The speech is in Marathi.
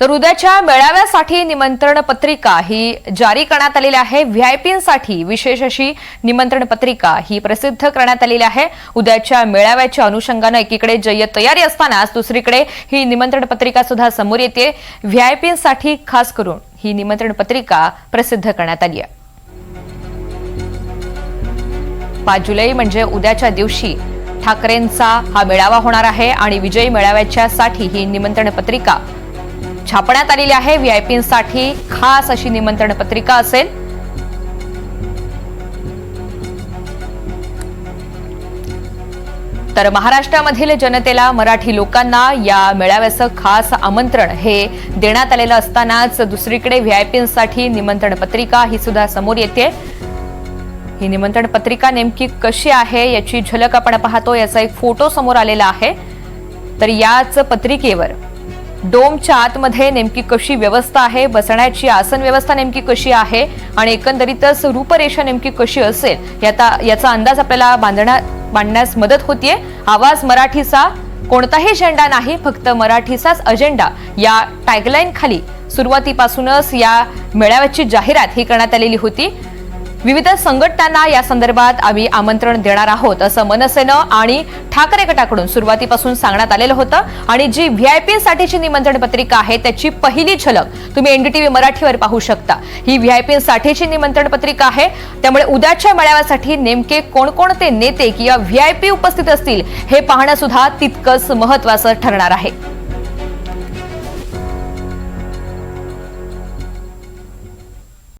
तर उद्याच्या मेळाव्यासाठी निमंत्रण पत्रिका ही जारी करण्यात आलेली आहे. व्हीआयपींसाठी विशेष अशी निमंत्रण पत्रिका ही प्रसिद्ध करण्यात आलेली आहे. उद्याच्या मेळाव्याच्या अनुषंगानं एकीकडे जय्यत तयारी असतानाच दुसरीकडे ही निमंत्रण पत्रिका सुद्धा समोर येते. व्हीआयपींसाठी खास करून ही निमंत्रण पत्रिका प्रसिद्ध करण्यात आली आहे. पाच जुलै म्हणजे उद्याच्या दिवशी ठाकरेंचा हा मेळावा होणार आहे आणि विजयी मेळाव्याच्या साठी ही निमंत्रण पत्रिका छापण्यात आलेली आहे. व्हीआयपींसाठी खास अशी निमंत्रण पत्रिका असेल. तर महाराष्ट्रामधील जनतेला मराठी लोकांना या मेळाव्याचं खास आमंत्रण हे देण्यात आलेलं असतानाच दुसरीकडे व्हीआयपींसाठी निमंत्रण पत्रिका ही सुद्धा समोर येते. ही निमंत्रण पत्रिका नेमकी कशी आहे याची झलक आपण पाहतो. याचा एक फोटो समोर आलेला आहे. तर याच पत्रिकेवर डोमच्या आतमध्ये नेमकी कशी व्यवस्था आहे बसण्याची आसन व्यवस्था नेमकी कशी आहे आणि एकंदरीतच रूपरेषा नेमकी कशी असेल याचा याचा अंदाज आपल्याला बांधण्या बांधण्यास मदत होतीये. आवाज मराठीचा कोणताही झेंडा नाही फक्त मराठीचाच अजेंडा या टॅगलाईन खाली सुरुवातीपासूनच या मेळाव्याची जाहिरात ही करण्यात आलेली होती. विविध संघटनांना या संदर्भात आम्ही आमंत्रण देणार आहोत असं मनसेनं आणि ठाकरे गटाकडून सुरुवातीपासून सांगण्यात आलेलं होतं. आणि जी व्हीआयपी साठीची निमंत्रण पत्रिका आहे त्याची पहिली झलक तुम्ही एनडीटीव्ही मराठीवर पाहू शकता. ही व्हीआयपी साठीची निमंत्रण पत्रिका आहे. त्यामुळे उद्याच्या मेळाव्यासाठी नेमके कोणकोणते नेते किंवा व्हीआयपी उपस्थित असतील हे पाहणं सुद्धा तितकंच महत्वाचं ठरणार आहे.